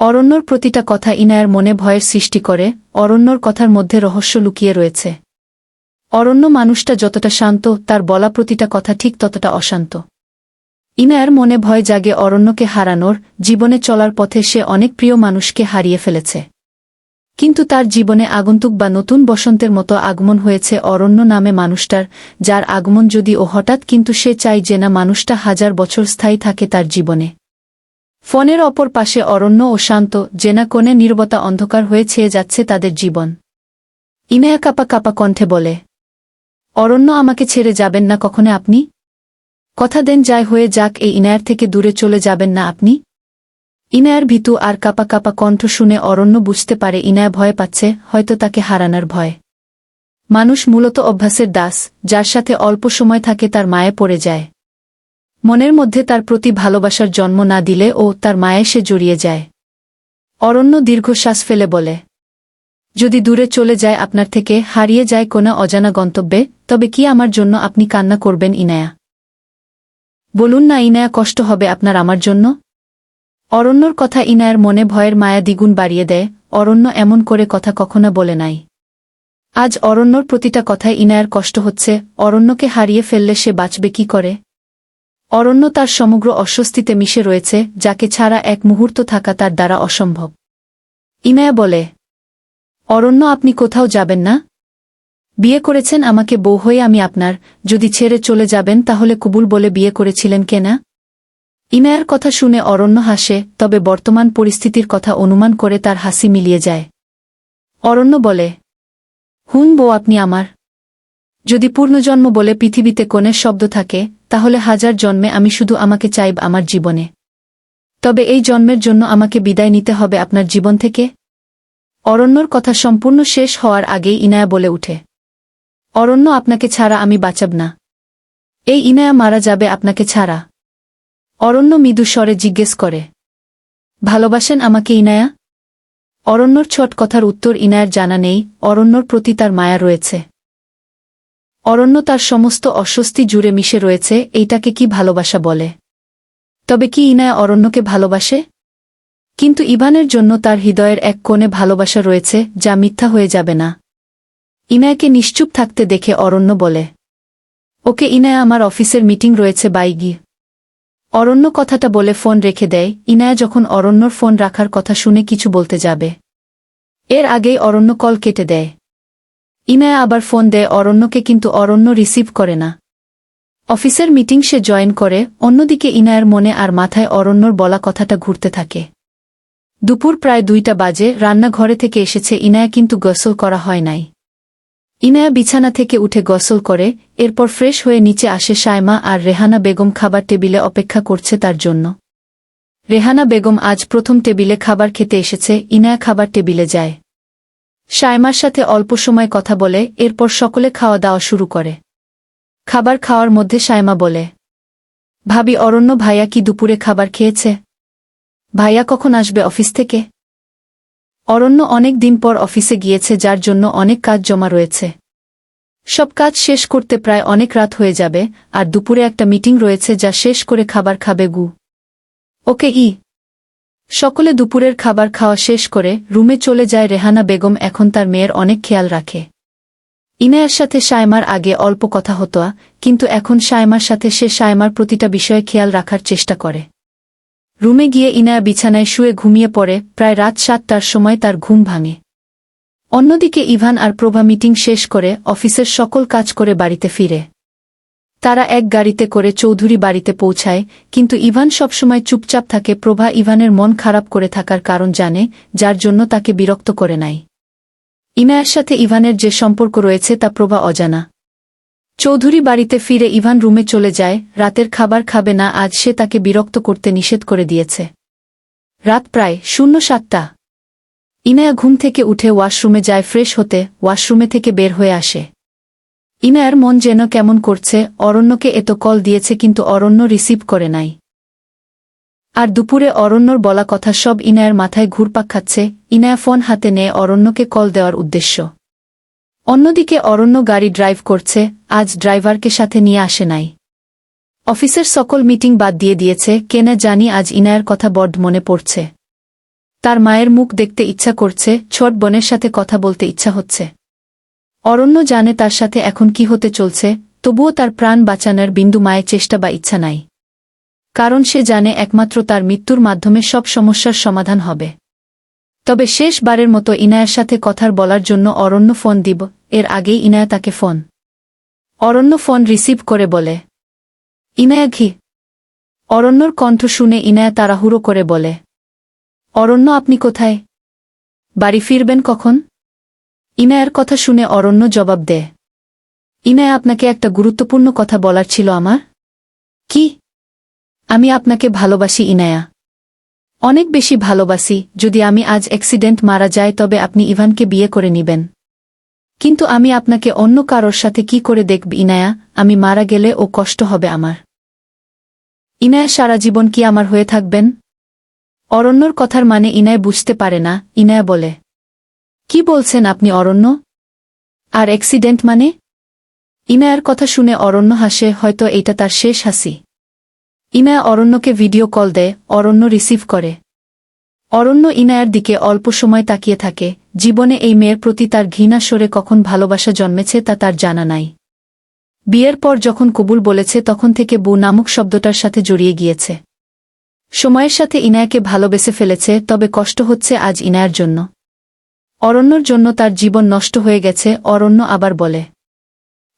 অরণ্যর প্রতিটা কথা ইনায়ার মনে ভয়ের সৃষ্টি করে, অরণ্যর কথার মধ্যে রহস্য লুকিয়ে রয়েছে। অরণ্য মানুষটা যতটা শান্ত, তার বলা প্রতিটা কথা ঠিক ততটা অশান্ত। ইনায়ার মনে ভয় জাগে অরণ্যকে হারানোর, জীবনে চলার পথে সে অনেক প্রিয় মানুষকে হারিয়ে ফেলেছে। কিন্তু তার জীবনে আগন্তুক বা নতুন বসন্তের মতো আগমন হয়েছে অরণ্য নামে মানুষটার, যার আগমন যদি ও হঠাৎ কিন্তু সে চাই যে না মানুষটা হাজার বছর স্থায়ী থাকে তার জীবনে। ফোনের অপর পাশে অরণ্য ও শান্ত, জেনা কোণে নির্বতা অন্ধকার হয়ে ছেয়ে যাচ্ছে তাদের জীবন। ইনায়া কাপা কাপা কণ্ঠে বলে, অরণ্য আমাকে ছেড়ে যাবেন না কখনো আপনি? কথা দেন যায় হয়ে যাক এই ইনায়ার থেকে দূরে চলে যাবেন না আপনি? ইনায়ার ভিতু আর কাপা কাপা কণ্ঠ শুনে অরণ্য বুঝতে পারে ইনায়া ভয় পাচ্ছে, হয়তো তাকে হারানোর ভয়। মানুষ মূলত অভ্যাসের দাস, যার সাথে অল্প সময় থাকে তার মায়ে পড়ে যায়। মনের মধ্যে তার প্রতি ভালোবাসার জন্ম না দিলে ও তার মায়ে সে জড়িয়ে যায়। অরণ্য দীর্ঘশ্বাস ফেলে বলে, যদি দূরে চলে যায় আপনার থেকে হারিয়ে যায় কোনো অজানা গন্তব্যে, তবে কি আমার জন্য আপনি কান্না করবেন ইনায়া? বলুন না ইনায়া, কষ্ট হবে আপনার আমার জন্য? অরণ্যর কথা ইনায়ার মনে ভয়ের মায়া দ্বিগুণ বাড়িয়ে দেয়। অরণ্য এমন করে কথা কখনো বলে নাই। আজ অরণ্যর প্রতিটা কথায় ইনায়ার কষ্ট হচ্ছে। অরণ্যকে হারিয়ে ফেললে সে বাঁচবে কি করে? অরণ্য তার সমগ্র অস্বস্তিতে মিশে রয়েছে, যাকে ছাড়া এক মুহূর্ত থাকা তার দ্বারা অসম্ভব। ইনায়া বলে, অরণ্য, আপনি কোথাও যাবেন না? বিয়ে করেছেন আমাকে বউ হয়ে আমি আপনার, যদি ছেড়ে চলে যাবেন তাহলে কবুল বলে বিয়ে করেছিলেন কেনা ইনায়ার কথা শুনে অরণ্য হাসে, তবে বর্তমান পরিস্থিতির কথা অনুমান করে তার হাসি মিলিয়ে যায়। অরণ্য বলে হুন বউ, আপনি আমার যদি পূর্ণজন্ম বলে পৃথিবীতে কোণের শব্দ থাকে, তাহলে হাজার জন্মে আমি শুধু আমাকে চাইব আমার জীবনে। তবে এই জন্মের জন্য আমাকে বিদায় নিতে হবে আপনার জীবন থেকে। অরণ্যর কথা সম্পূর্ণ শেষ হওয়ার আগেই ইনায়া বলে উঠে। অরণ্য আপনাকে ছাড়া আমি বাঁচাব না। এই ইনায়া মারা যাবে আপনাকে ছাড়া। অরণ্য মৃদু স্বরে জিজ্ঞেস করে, ভালোবাসেন আমাকে ইনায়া? অরণ্যর ছট কথার উত্তর ইনায়ার জানা নেই, অরণ্যর প্রতি তার মায়া রয়েছে। অরণ্য তার সমস্ত অস্বস্তি জুড়ে মিশে রয়েছে, এইটাকে কি ভালোবাসা বলে? তবে কি ইনায় অরণ্যকে ভালোবাসে? কিন্তু ইভানের জন্য তার হৃদয়ের এক কোণে ভালোবাসা রয়েছে, যা মিথ্যা হয়ে যাবে না। ইনায়কে নিশ্চুপ থাকতে দেখে অরণ্য বলে, ওকে ইনায়া, আমার অফিসের মিটিং রয়েছে বাইগি অরণ্য কথাটা বলে ফোন রেখে দেয়। ইনায়া যখন অরণ্যর ফোন রাখার কথা শুনে কিছু বলতে যাবে। এর আগেই অরণ্য কল কেটে দেয়। ইনায়া আবার ফোন দেয় অরণ্যকে কিন্তু অরণ্য রিসিভ করে না। অফিসের মিটিং সে জয়েন করে, অন্যদিকে ইনায়ার মনে আর মাথায় অরণ্যর বলা কথাটা ঘুরতে থাকে। দুপুর প্রায় দুইটা বাজে, রান্নাঘরে থেকে এসেছে ইনায়া কিন্তু গসল করা হয় নাই। ইনায়া বিছানা থেকে উঠে গসল করে, এরপর ফ্রেশ হয়ে নিচে আসে সায়মা আর রেহানা বেগম খাবার টেবিলে অপেক্ষা করছে তার জন্য। রেহানা বেগম আজ প্রথম টেবিলে খাবার খেতে এসেছে, ইনায়া খাবার টেবিলে যায়। সায়মার সাথে অল্প সময় কথা বলে, এরপর সকলে খাওয়া দাওয়া শুরু করে। খাবার খাওয়ার মধ্যে সায়মা বলে, ভাবি, অরণ্য ভাইয়া কি দুপুরে খাবার খেয়েছে? ভাইয়া কখন আসবে অফিস থেকে? অরণ্য অনেক দিন পর অফিসে গিয়েছে, যার জন্য অনেক কাজ জমা রয়েছে। সব কাজ শেষ করতে প্রায় অনেক রাত হয়ে যাবে, আর দুপুরে একটা মিটিং রয়েছে যা শেষ করে খাবার খাবে গু। ওকে, ই সকলে দুপুরের খাবার খাওয়া শেষ করে রুমে চলে যায় রেহানা বেগম, এখন তার মেয়ের অনেক খেয়াল রাখে। ইনায়ার সাথে সায়মার আগে অল্প কথা হতো, কিন্তু এখন সায়মার সাথে সে সায়মার প্রতিটা বিষয়ে খেয়াল রাখার চেষ্টা করে। রুমে গিয়ে ইনায়া বিছানায় শুয়ে ঘুমিয়ে পড়ে, প্রায় রাত সাতটার সময় তার ঘুম ভাঙে। অন্যদিকে ইভান আর প্রভা মিটিং শেষ করে অফিসের সকল কাজ করে বাড়িতে ফিরে। তারা এক গাড়িতে করে চৌধুরী বাড়িতে পৌঁছায়, কিন্তু ইভান সবসময় চুপচাপ থাকে, প্রভা ইভানের মন খারাপ করে থাকার কারণ জানে, যার জন্য তাকে বিরক্ত করে নাই। ইনায়ার সাথে ইভানের যে সম্পর্ক রয়েছে তা প্রভা অজানা। চৌধুরী বাড়িতে ফিরে ইভান রুমে চলে যায়, রাতের খাবার খাবে না, আজ সে তাকে বিরক্ত করতে নিষেধ করে দিয়েছে। রাত প্রায় শূন্য সাতটা। ইনায়া ঘুম থেকে উঠে ওয়াশরুমে যায়, ফ্রেশ হতে ওয়াশরুমে থেকে বের হয়ে আসে। ইনায়ার মন যেন কেমন করছে, অরণ্যকে এত কল দিয়েছে কিন্তু অরণ্য রিসিভ করে নাই। আর দুপুরে অরণ্যর বলা কথা সব ইনায়ের মাথায় ঘুরপাক খাচ্ছে, ইনায়া ফোন হাতে নেয় অরণ্যকে কল দেওয়ার উদ্দেশ্য। অন্যদিকে অরণ্য গাড়ি ড্রাইভ করছে, আজ ড্রাইভারকে সাথে নিয়ে আসে নাই। অফিসের সকল মিটিং বাদ দিয়ে দিয়েছে কেনা জানি আজ ইনায়ের কথা বড্ড মনে পড়ছে। তার মায়ের মুখ দেখতে ইচ্ছা করছে, ছোট বোনের সাথে কথা বলতে ইচ্ছা হচ্ছে। অরণ্য জানে তার সাথে এখন কি হতে চলছে, তবুও তার প্রাণ বাঁচানোর বিন্দু মায়ের চেষ্টা বা ইচ্ছা নাই। কারণ সে জানে একমাত্র তার মৃত্যুর মাধ্যমে সব সমস্যার সমাধান হবে। তবে শেষবারের মতো ইনায়ার সাথে কথার বলার জন্য অরণ্য ফোন দিব, এর আগেই ইনায়া তাকে ফোন। অরণ্য ফোন রিসিভ করে বলে, ইনায়া ঘি। অরণ্যর কণ্ঠ শুনে ইনায়া তাড়াহুড়ো করে বলে, অরণ্য, আপনি কোথায়? বাড়ি ফিরবেন কখন? ইনায়ার কথা শুনে অরণ্য জবাব দেয়। ইনায়া আপনাকে একটা গুরুত্বপূর্ণ কথা বলার ছিল আমার। কি? আমি আপনাকে ভালোবাসি ইনায়া। অনেক বেশি ভালোবাসি, যদি আমি আজ অ্যাক্সিডেন্ট মারা যায় তবে আপনি ইভানকে বিয়ে করে নিবেন। কিন্তু আমি আপনাকে অন্য কারোর সাথে কি করে দেখব ইনায়া? আমি মারা গেলে ও কষ্ট হবে আমার। ইনায়া, সারা জীবন কি আমার হয়ে থাকবেন? অরণ্যর কথার মানে ইনায় বুঝতে পারে না। ইনায়া বলে কি বলছেন আপনি, অরণ্য? আর অ্যাক্সিডেন্ট মানে? ইনায়ার কথা শুনে অরণ্য হাসে, হয়তো এইটা তার শেষ হাসি। ইমায়া অরণ্যকে ভিডিও কল দেয়, অরণ্য রিসিভ করে। অরণ্য ইনায়ার দিকে অল্প সময় তাকিয়ে থাকে, জীবনে এই মেয়ের প্রতি তার ঘৃণা সরে কখন ভালোবাসা জন্মেছে তা তার জানা নাই। বিয়ের পর যখন কবুল বলেছে, তখন থেকে বু নামক শব্দটার সাথে জড়িয়ে গিয়েছে। সময়ের সাথে ইনায়াকে ভালোবেসে ফেলেছে, তবে কষ্ট হচ্ছে আজ ইনায়ার জন্য। অরণ্যর জন্য তার জীবন নষ্ট হয়ে গেছে, অরণ্য আবার বলে,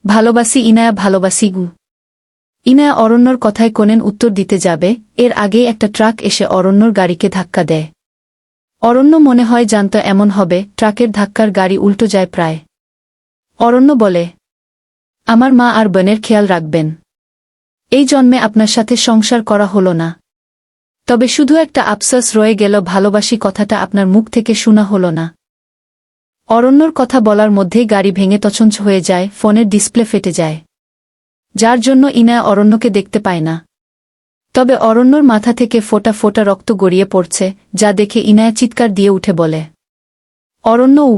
ভালোবাসি ইনায়া, ভালোবাসি গু। ইনায়া অরণ্যর কথায় কোনেন উত্তর দিতে যাবে, এর আগেই একটা ট্রাক এসে অরণ্যর গাড়িকে ধাক্কা দেয়। অরণ্য মনে হয় জানত এমন হবে, ট্রাকের ধাক্কার গাড়ি উল্টো যায় প্রায়। অরণ্য বলে, আমার মা আর বোনের খেয়াল রাখবেন। এই জন্মে আপনার সাথে সংসার করা হল না। তবে শুধু একটা আফসাস রয়ে গেল, ভালোবাসি কথাটা আপনার মুখ থেকে শোনা হল না। অরণ্যর কথা বলার মধ্যেই গাড়ি ভেঙে তছঞ্চ হয়ে যায়, ফোনের ডিসপ্লে ফেটে যায়। যার জন্য ইনায় অরণ্যকে দেখতে পায় না। তবে অরণ্যর মাথা থেকে ফোটা ফোটা রক্ত গড়িয়ে পড়ছে, যা দেখে ইনায়া চিৎকার দিয়ে উঠে বলে, অরণ্য উ